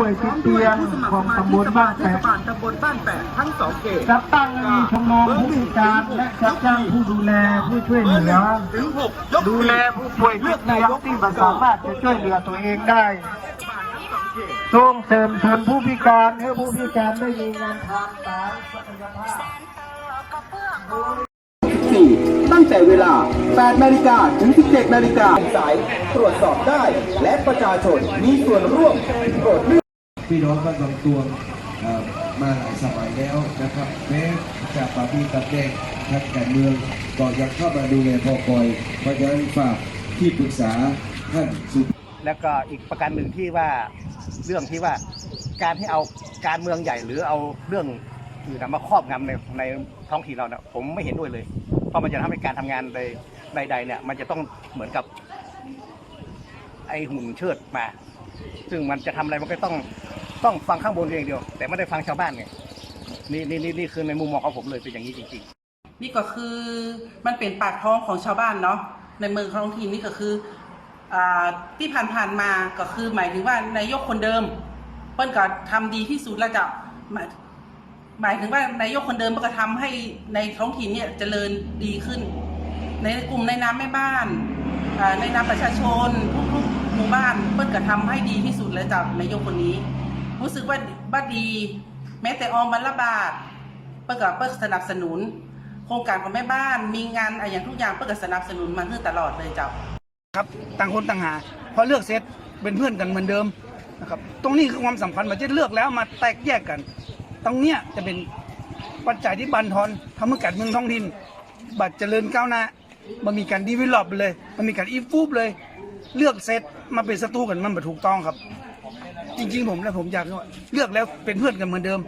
ป่วยติดเตียงของตำบลบ้านเทแปะศบาลตำบลบ้านแปะทั้งสองเขตจัดตั้งให้มีชมรมผู้พิการและจัดจ้างผู้ดูแลผู้ช่วยเหลือถึงหกยกดูแลผู้ป่วยติดเตียงที่ไม่สามารถจะช่วยเหลือตัวเองได้ส่งเสริมชนผู้พิการให้ผู้พิการได้มีงานทำตามศักยภาพ14ตั้งแต่เวลา 8 นาฬิกาถึง 17 นาฬิกาสายตรวจสอบได้ และประชาชนมีส่วนร่วมโปรดเลือก พี่น้องบ้านบางตวมาหลายสมัยแล้วนะครับแม้จากปาร์ตี้กับแดงทางการเมืองก็ยังเข้ามาดูแลพอคอยเพราะฉะนั้นฝากที่ปรึกษาท่านสุดแล้วก็อีกประการหนึ่งที่ว่าเรื่องที่ว่าการที่เอาการเมืองใหญ่หรือเอาเรื่องอื่นมาครอบงำในในท้องถิ่นเราเนี่ยผมไม่เห็นด้วยเลย เพราะมันจะทำให้การทำงานใดใดๆเนี่ย มันจะต้องเหมือนกับไอหุ่นเชิดมา ซึ่งมันจะทำอะไรมันก็ต้อง ต้องฟังข้างบนเพียงเดียว แต่ไม่ได้ฟังชาวบ้านไงนี่นี่นี่นี่คือในมุมมองของผมเลยเป็นอย่างนี้จริง ๆ นี่ก็คือมันเป็นปากท้องของชาวบ้านเนาะในเมืองท้องถิ่นนี่ก็คืออาที่ผ่านๆมาก็คือหมายถึงว่านายกคนเดิมเปิ้ลก็ทำดีที่สุดแล้วจะหมายหมายถึงว่านายกคนเดิมมันก็ทำให้ในท้องถิ่นเนี่ยเจริญดีขึ้น ในกลุ่มในน้ำแม่บ้านในนามประชาชนทุกๆหมู่บ้านเปิ้ลก็ทำให้ดีที่สุดแล้วจากนายกคนนี้ รู้สึกว่าบ้าดี แม้แต่ออมบรรลบาทเปิ้ลก็เปิ้ลสนับสนุน โครงการของแม่บ้านมีงานอะไรอย่างทุกอย่างเปิ้ลก็สนับสนุนมาตั้งตลอดเลยเจ้าครับต่างคนต่างหาพอเลือกเสร็จเป็นเพื่อนกันเหมือนเดิมนะครับตรงนี้คือความสำคัญมันจะเลือกแล้วมาแตกแยกกัน ตรงเนี้ยจะเป็นปัจจัยที่บันทอนทำให้การเมืองท้องถิ่นบัตรเจริญก้าวหน้ามันมีการดีวิลลอปเลย มันมีการอีฟูบเลย เลือกเสร็จมาเป็นศัตรูกันมันไม่ถูกต้องครับ จริง ๆ ผมแล้วผมอยากเลือกแล้วเป็นเพื่อนกันเหมือนเดิม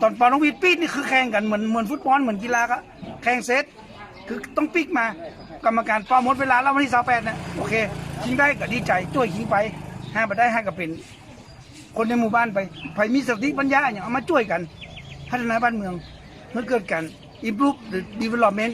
ตอนปอนองวีดปีดนี่คือแข่งกันเหมือนเหมือนฟุตบอลเหมือนกีฬาก็แข่งเซตคือต้องปิกมากรรมการป้าหมดเวลาแล้ววันที่สาแปดเนี่ยโอเคคิงได้ก็ดีใจช่วยคิงไปห้าไปได้ห้าก็เป็น คนในหมู่บ้านไปไปมีสติปัญญาอย่างเอามาช่วยกัน พัฒนาบ้านเมืองเมื่อเกิดการ improve หรือ development